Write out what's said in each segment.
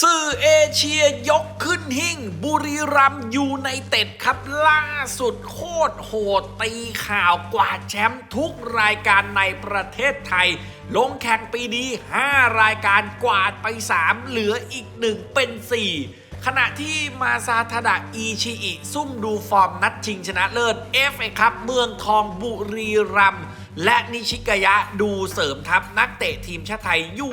สื่อเอเชียยกขึ้นหิ่ง บุรีรัมยูไนเต็ดครับ ล่าสุดโคตรโหดตีข่าวกว่าดแชมป์ทุกรายการในประเทศไทย ลงแข่งปีนี้ 5 รายการกวาดไป 3 เหลืออีก 1 เป็น 4 ขณะที่มาซาทาดะอีชิอิ ซุ่มดูฟอร์มนัดชิงชนะเลิศ FA ครับ เมืองทองบุรีรัมย์และนิชิกายะดูเสริมทัพนักเตะทีมชาติไทยยู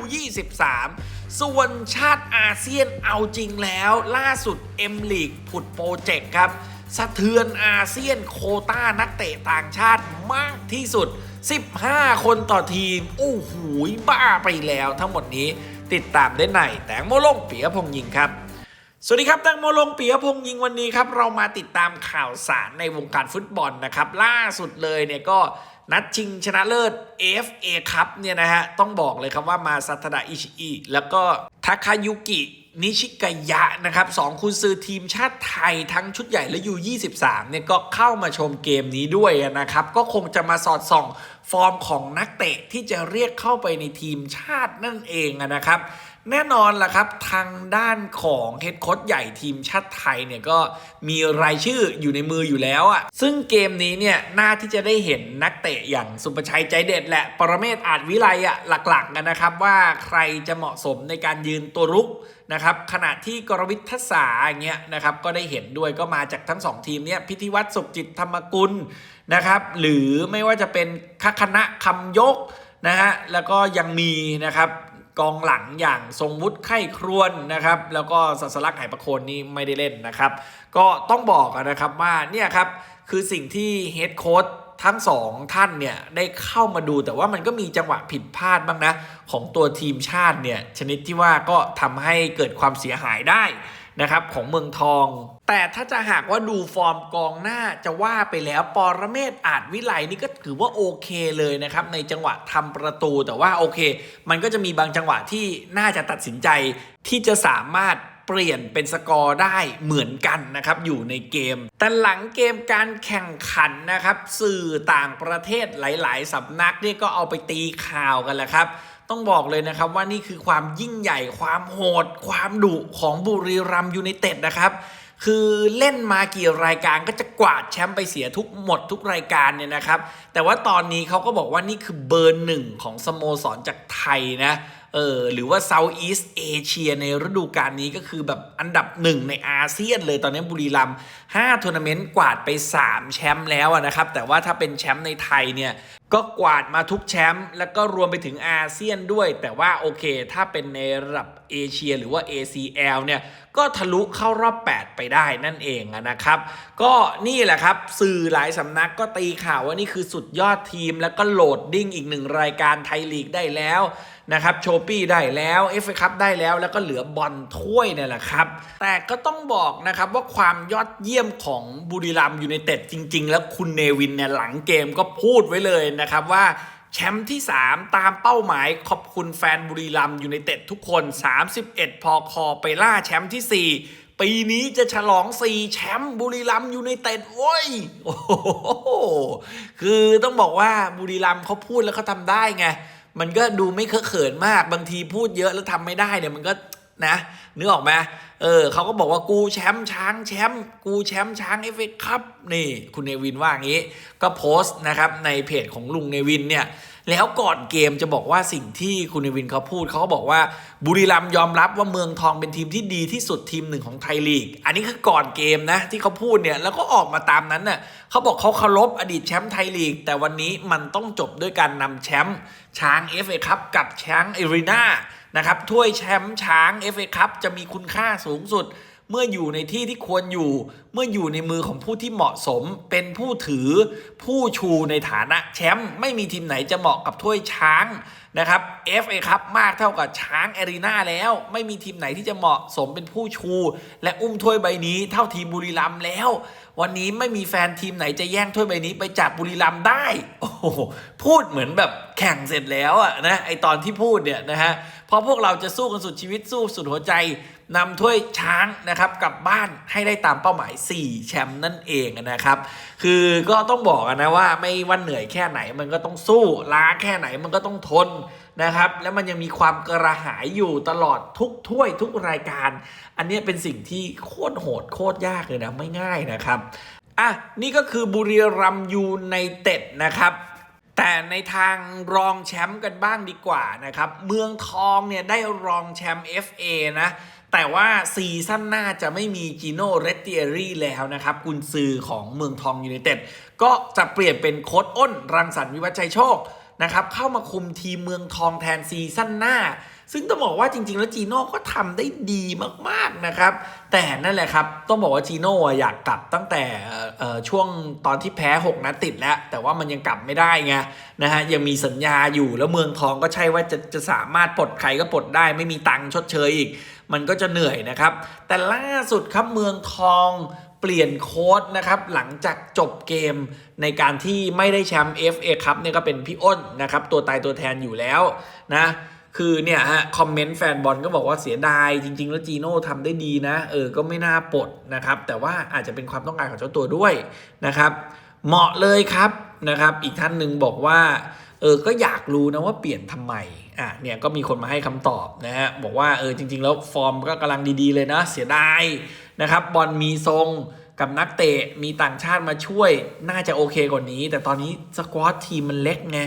23 ส่วนชาติอาเซียนเอาจริงแล้วล่าสุด M ลีกผุดโปรเจกต์ครับ สะเทือนอาเซียนโคต้านักเตะต่างชาติมากที่สุด 15 คนต่อทีม โอ้โหบ้าไปแล้วทั้งหมดนี้ติดตามได้ในแตงโมลงเปียพงษ์ยิงครับสวัสดีครับแตงโมลงเปียพงษ์ยิงวันนี้ครับ เรามาติดตามข่าวสารในวงการฟุตบอลนะครับ ล่าสุดเลยเนี่ยก็ นัดชิงชนะเลิศ FA ครับเนี่ยนะฮะ ต้องบอกเลยครับว่ามาซาตดะอิชิอิแล้วก็ทาคายุกินิชิกายะนะครับสองคุณซื้อทีมชาติไทยทั้งชุดใหญ่และยู23เนี่ยก็เข้ามาชมเกมนี้ด้วยนะครับ ก็คงจะมาสอดส่องฟอร์มของนักเตะที่จะเรียกเข้าไปในทีมชาตินั่นเองนะครับ แน่นอนล่ะครับ ทางด้านของเฮดโค้ชใหญ่ทีมชาติไทยเนี่ยก็มีรายชื่ออยู่ในมืออยู่แล้วอะ่ะซึ่งเกมนี้เนี่ยน่าที่จะได้เห็นนักเตะอย่างสุประชัยใจเด็ดและปรเมศอาจวิไลอะ่ะหลักๆกันนะครับ ว่าใครจะเหมาะสมในการยืนตัวรุกนะครับขณะที่กรวิททัศาอย่างเงี้ยนะครับก็ได้เห็นด้วยก็มาจากทั้งสองทีมเนี่ยพิธีวัตรสุขจิตธรรมกุลนะครับหรือไม่ว่าจะเป็นคคณะคำยกนะฮะแล้วก็ยังมีนะครับ กองหลังอย่างทรงวุฒิไข้ครวนนะครับ แล้วก็สัสลักษณ์ไหประโคนนี่ไม่ได้เล่นนะครับ ก็ต้องบอกนะครับว่าเนี่ยครับคือสิ่งที่เฮดโค้ชทั้งสองท่านเนี่ยได้เข้ามาดูแต่ว่ามันก็มีจังหวะผิดพลาดบ้างนะ ของตัวทีมชาติเนี่ยชนิดที่ว่าก็ทำให้เกิดความเสียหายได้ นะครับของเมืองทอง แต่ถ้าจะหากว่าดูฟอร์มกองหน้าจะว่าไปแล้วปรเมศอาจวิไลนี่ก็ถือว่าโอเคเลยนะครับในจังหวะทำประตูแต่ว่าโอเค มันก็จะมีบางจังหวะที่น่าจะตัดสินใจที่จะสามารถเปลี่ยนเป็นสกอร์ได้เหมือนกันนะครับอยู่ในเกม แต่หลังเกมการแข่งขันนะครับ สื่อต่างประเทศหลาย ๆสำนักเนี่ยก็เอาไปตีข่าวกันแหละครับ ต้องบอกเลยนะครับว่านี่คือความยิ่งใหญ่ความโหด ความดุของบุรีรัมย์ยูไนเต็ดนะครับ คือเล่นมากี่รายการก็จะกวาดแชมป์ไปเสียทุกหมดทุกรายการเนี่ยนะครับ แต่ว่าตอนนี้เขาก็บอกว่านี่คือเบอร์หนึ่งของสโมสรจากไทยนะ เออหรือว่า Southeast Asia ในฤดูกาลนี้ก็คือแบบอันดับหนึ่งในอาเซียนเลยตอนนี้บุรีรัมย์5ทัวร์นาเมนต์กวาดไป 3 แชมป์แล้วนะครับ แต่ว่าถ้าเป็นแชมป์ในไทยเนี่ยก็กวาดมาทุกแชมป์แล้วก็รวมไปถึงอาเซียนด้วย แต่ว่าโอเค ถ้าเป็นในระดับเอเชียหรือว่า ACL เนี่ยก็ทะลุเข้ารอบ 8 ไปได้นั่นเองนะครับ ก็นี่แหละครับ สื่อหลายสำนักก็ตีข่าวว่านี่คือสุดยอดทีม แล้วก็โหลดดิ้งอีกหนึ่งรายการไทยลีกได้แล้วนะครับโชปี้ได้แล้วเอฟเอคัพได้แล้ว แล้วก็เหลือบอลถ้วยเนี่ยแหละครับ แต่ก็ต้องบอกนะครับว่าความยอดเยี่ยมของบุรีรัมยูไนเต็ดจริง ๆ แล้วคุณเนวินเนี่ยหลังเกมก็พูดไว้เลยนะครับว่าแชมป์ที่ 3 ตามเป้าหมายขอบคุณแฟนบุรีรัมยูไนเต็ดทุกคน 31 พอคอไปล่าแชมป์ที่ 4ปีนี้จะฉลอง 4 แชมป์บุรีรัมยูไนเต็ดโว้ยโอ้โหคือต้องบอกว่าบุรีรัมย์เขาพูดแล้วเขาทำได้ไง มันก็ดูไม่เคอะเขินมาก บางทีพูดเยอะแล้วทำไม่ได้เนี่ยมันก็นะนึกออกไหมเออเขาก็บอกว่ากูแชมป์ช้างแชมป์กูแชมป์ช้างเอฟเอครับนี่ คุณเนวินว่างี้ ก็โพสต์นะครับในเพจของลุงเนวินเนี่ย แล้วก่อนเกมจะบอกว่าสิ่งที่คุณเนวินเขาพูดเขาก็บอกว่าบุรีรัมย์ยอมรับว่าเมืองทองเป็นทีมที่ดีที่สุดทีมหนึ่งของไทยลีก อันนี้คือก่อนเกมนะที่เขาพูดเนี่ยแล้วก็ออกมาตามนั้นน่ะเขาบอกเขาเคารพอดีตแชมป์ไทยลีก แต่วันนี้มันต้องจบด้วยการนำแชมป์ช้าง FA คัพกับช้างเอรีนานะครับถ้วยแชมป์ช้าง FA คัพจะมีคุณค่าสูงสุด เมื่ออยู่ในที่ที่ควรอยู่ เมื่ออยู่ในมือของผู้ที่เหมาะสม เป็นผู้ถือผู้ชูในฐานะแชมป์ไม่มีทีมไหนจะเหมาะกับถ้วยช้างนะครับ FA ครับมากเท่ากับช้างแอรีนาแล้ว ไม่มีทีมไหนที่จะเหมาะสมเป็นผู้ชู และอุ้มถ้วยใบนี้ เท่าทีมบุรีรัมย์แล้ว วันนี้ไม่มีแฟนทีมไหนจะแย่งถ้วยใบนี้ไปจากบุรีรัมย์ได้โอ้โหพูดเหมือนแบบแข่งเสร็จแล้วอะนะไอตอนที่พูดเนี่ยนะฮะ ราะพวกเราจะสู้กันสุดชีวิตสู้สุดหัวใจนำถ้วยช้างนะครับกลับบ้านให้ได้ตามเป้าหมาย 4 แชมป์นั่นเองนะครับ คือก็ต้องบอกนะว่าไม่ว่าเหนื่อยแค่ไหนมันก็ต้องสู้ล้าแค่ไหนมันก็ต้องทนนะครับ แล้วมันยังมีความกระหายอยู่ตลอดทุกถ้วยทุกรายการ อันนี้เป็นสิ่งที่โคตรโหดโคตรยากเลยนะไม่ง่ายนะครับอะนี่ก็คือบุรีรัมย์ยูไนเต็ดนะครับ แต่ในทางรองแชมป์กันบ้างดีกว่านะครับ เมืองทองเนี่ยได้รองแชมป์ FA นะ แต่ว่าซีซั่นหน้าจะไม่มีจิโน่เรตเตียรี่แล้วนะครับ กุนซือของเมืองทองยูไนเต็ดก็จะเปลี่ยนเป็นโค้ดอ้น รังสรรค์วิวัฒชัยโชคนะครับ เข้ามาคุมทีมเมืองทองแทนซีซั่นหน้าซึ่งต้องบอกว่าจริง ๆ แล้วจีโน่ก็ทำได้ดีมากๆนะครับ แต่นั่นแหละครับ ต้องบอกว่าจีโน่อยากกลับตั้งแต่ช่วงตอนที่แพ้ 6นัดติดแล้ว แต่ว่ามันยังกลับไม่ได้ไงนะฮะยังมีสัญญาอยู่แล้วเมืองทองก็ใช่ว่าจะจะสามารถปลดใครก็ปลดได้ ไม่มีตังค์ชดเชยอีก มันก็จะเหนื่อยนะครับ แต่ล่าสุดครับเมืองทองเปลี่ยนโค้ดนะครับหลังจากจบเกมในการที่ไม่ได้แชมป์ FA ครับเนี่ยก็เป็นพี่อ้นนะครับตัวตายตัวแทนอยู่แล้วนะ คือเนี่ยฮะคอมเมนต์แฟนบอลก็บอกว่าเสียดายจริง ๆ แล้วจีโน่ทำได้ดีนะ เออก็ไม่น่าปลดนะครับ แต่ว่าอาจจะเป็นความต้องการของเจ้าตัวด้วยนะครับ เหมาะเลยครับนะครับ อีกท่านหนึ่งบอกว่าเออก็อยากรู้นะว่าเปลี่ยนทำไมอะเนี่ยก็มีคนมาให้คำตอบนะฮะบอกว่าเออจริง ๆ แล้วฟอร์มก็กำลังดีๆเลยนะเสียดายนะครับบอลมีทรงกับนักเตะมีต่างชาติมาช่วยน่าจะโอเคกว่านี้ แต่ตอนนี้สควอตทีมมันเล็กไง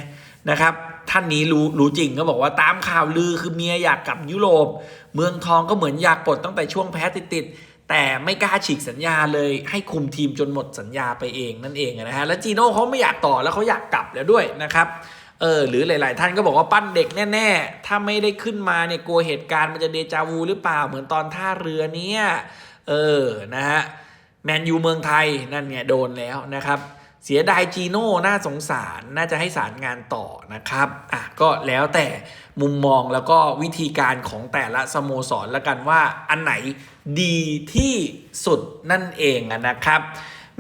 นะครับ ท่านนี้รู้รู้จริงก็บอกว่าตามข่าวลือคือเมียอยากกลับยุโรป เมืองทองก็เหมือนอยากปลดตั้งแต่ช่วงแพ้ติดๆแต่ไม่กล้าฉีกสัญญาเลย ให้คุมทีมจนหมดสัญญาไปเองนั่นเองนะฮะแล้วจีโน่เขาไม่อยากต่อแล้วเขาอยากกลับแล้วด้วยนะครับเออหรือหลาย ๆ ท่านก็บอกว่าปั้นเด็กแน่ ๆ ถ้าไม่ได้ขึ้นมาเนี่ยกลัวเหตุการณ์มันจะเดจาวูหรือเปล่าเหมือนตอนท่าเรือเนี่ยเออนะฮะแมนยูเมืองไทยนั่นไงโดนแล้วนะครับ เสียดายจีโน่น่าสงสารน่าจะให้สารงานต่อนะครับอะก็แล้วแต่มุมมองแล้วก็วิธีการของแต่ละสโมสรละกันว่าอันไหนดีที่สุดนั่นเองนะครับ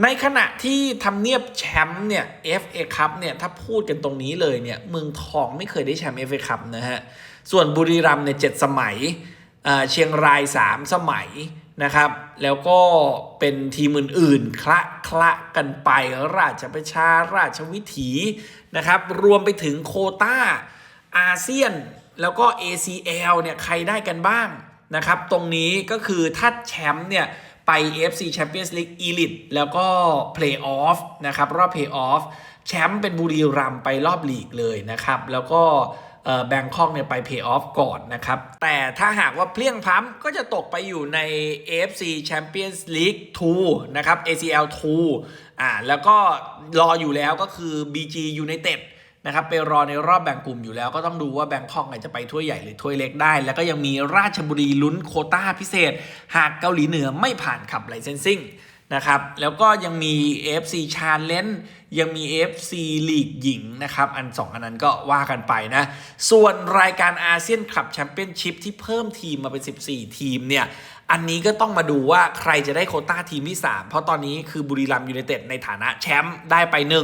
ในขณะที่ทำเนียบแชมป์เนี่ย FA คัพเนี่ยถ้าพูดกันตรงนี้เลยเนี่ยเมืองทองไม่เคยได้แชมป์ FA คัพนะฮะส่วนบุรีรัมย์เนี่ยเจ็ดสมัยอ่อเชียงราย 3 สมัย นะครับ แล้วก็เป็นทีมอื่นๆ คละคละกันไปราชประชาราชวิถีนะครับ รวมไปถึงโคต้าอาเซียน แล้วก็ ACL เนี่ยใครได้กันบ้างนะครับ ตรงนี้ก็คือถ้าแชมป์เนี่ยไป FC Champions League Elite แล้วก็ Playoff นะครับ รอบ Playoff แชมป์เป็นบุรีรัมไปรอบลีกเลยนะครับ แล้วก็ แบงคอกเนี่ยไป Playoff ก่อนนะครับ แต่ถ้าหากว่าเพลี่ยงพล้ำก็จะตกไปอยู่ใน AFC Champions League 2 นะครับ ACL 2 อ่าแล้วก็รออยู่แล้วก็คือ BG United นะครับไปรอในรอบแบ่งกลุ่มอยู่แล้วก็ต้องดูว่าแบงคอกจะไปถ้วยใหญ่หรือถ้วยเล็กได้ แล้วก็ยังมีราชบุรีลุ้นโคต้าพิเศษ หากเกาหลีเหนือไม่ผ่านขับไลเซนซิ่ง นะครับ แล้วก็ยังมี AFC Challenge ยังมี AFC ลีกหญิงนะครับ อัน2อันนั้นก็ว่ากันไปนะ ส่วนรายการอาเซียนคลับแชมเปี้ยนชิพที่เพิ่มทีมมาเป็น 14 ทีมเนี่ย อันนี้ก็ต้องมาดูว่าใครจะได้โคต้าทีมที่ 3 เพราะตอนนี้คือบุรีรัมย์ยูไนเต็ดในฐานะแชมป์ได้ไปห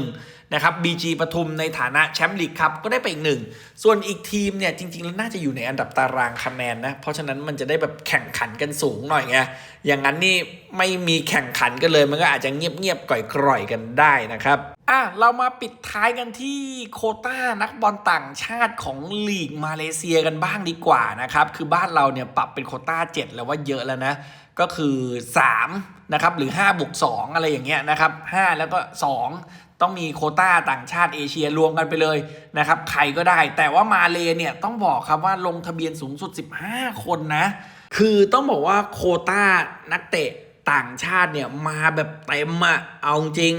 นะครับ BG ปทุมในฐานะแชมป์ลีกครับก็ได้ไปอีกหนึ่ง ส่วนอีกทีมเนี่ยจริงๆ แล้วน่าจะอยู่ในอันดับตารางคะแนนนะ เพราะฉะนั้นมันจะได้แบบแข่งขันกันสูงหน่อยไง อย่างนั้นนี่ไม่มีแข่งขันกันเลย มันก็อาจจะเงียบๆก่อยๆกันได้นะครับอะเรามาปิดท้ายกันที่โคต้านักบอลต่างชาติของลีกมาเลเซียกันบ้างดีกว่านะครับ คือบ้านเราเนี่ยปรับเป็นโคต้า 7 แล้วว่าเยอะแล้วนะ ก็คือ3นะครับหรือ5บวก2อะไรอย่างเงี้ยนะครับ5แล้วก็ 2 ต้องมีโคต้าต่างชาติเอเชียรวมกันไปเลยนะครับใครก็ได้ แต่ว่ามาเลเนี่ยต้องบอกครับว่าลงทะเบียนสูงสุด 15 คนนะ คือต้องบอกว่าโคต้านักเตะต่างชาติเนี่ยมาแบบเต็มอะเอาจริง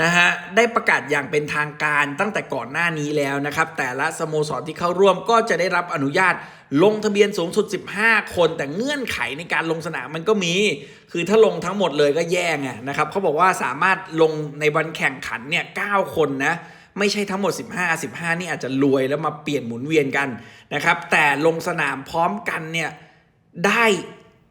นะฮะได้ประกาศอย่างเป็นทางการตั้งแต่ก่อนหน้านี้แล้วนะครับ แต่ละสโมสรที่เข้าร่วมก็จะได้รับอนุญาตลงทะเบียนสูงสุด 15 คน แต่เงื่อนไขในการลงสนามมันก็มี คือถ้าลงทั้งหมดเลยก็แย่ไงนะครับเขาบอกว่าสามารถลงในวันแข่งขันเนี่ย9คนนะไม่ใช่ทั้งหมด 15 15 นี่อาจจะรวยแล้วมาเปลี่ยนหมุนเวียนกันนะครับ แต่ลงสนามพร้อมกันเนี่ยได้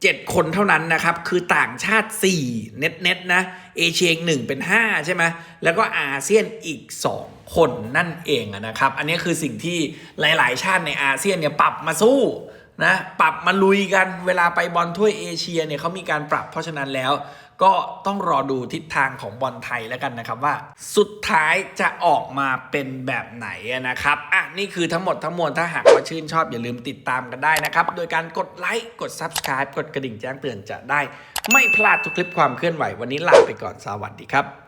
7 คนเท่านั้นนะครับ คือต่างชาติ 4 เน็ตเน็ตๆนะเอเชียหนึ่งเป็น 5 ใช่ไหมแล้วก็อาเซียนอีก 2 คนนั่นเองนะครับ อันนี้คือสิ่งที่หลาย ๆ ชาติในอาเซียนเนี่ยปรับมาสู้ นะปรับมาลุยกันเวลาไปบอลถ้วยเอเชียเนี่ยเขามีการปรับเพราะฉะนั้นแล้ว ก็ต้องรอดูทิศทางของบอลไทยแล้วกันนะครับว่า สุดท้ายจะออกมาเป็นแบบไหนนะครับอะนี่คือทั้งหมดทั้งมวลถ้าหากว่าชื่นชอบอย่าลืมติดตามกันได้นะครับ โดยการกดไลค์กด Subscribe กดกระดิ่งแจ้งเตือนจะได้ ไม่พลาดทุกคลิปความเคลื่อนไหววันนี้ลาไปก่อนสวัสดีครับ